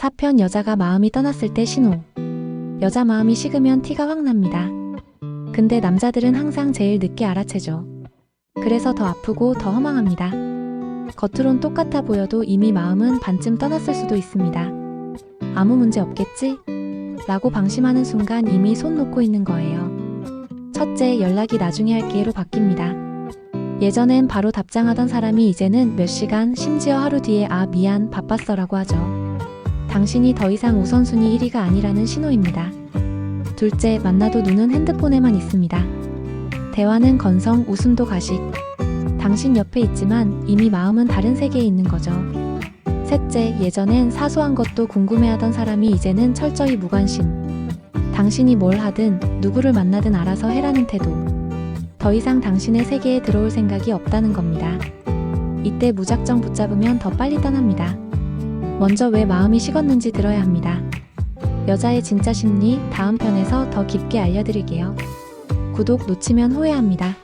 4편 여자가 마음이 떠났을 때 신호. 여자 마음이 식으면 티가 확 납니다. 근데 남자들은 항상 제일 늦게 알아채죠. 그래서 더 아프고 더 허망합니다. 겉으론 똑같아 보여도 이미 마음은 반쯤 떠났을 수도 있습니다. 아무 문제 없겠지? 라고 방심하는 순간 이미 손 놓고 있는 거예요. 첫째, 연락이 나중에 할게로 바뀝니다. 예전엔 바로 답장하던 사람이 이제는 몇 시간, 심지어 하루 뒤에 아, 미안, 바빴어 라고 하죠. 당신이 더 이상 우선순위 1위가 아니라는 신호입니다. 둘째, 만나도 눈은 핸드폰에만 있습니다. 대화는 건성, 웃음도 가식. 당신 옆에 있지만 이미 마음은 다른 세계에 있는 거죠. 셋째, 예전엔 사소한 것도 궁금해하던 사람이 이제는 철저히 무관심. 당신이 뭘 하든 누구를 만나든 알아서 해라는 태도. 더 이상 당신의 세계에 들어올 생각이 없다는 겁니다. 이때 무작정 붙잡으면 더 빨리 떠납니다. 먼저 왜 마음이 식었는지 들어야 합니다. 여자의 진짜 심리 다음 편에서 더 깊게 알려드릴게요. 구독 놓치면 후회합니다.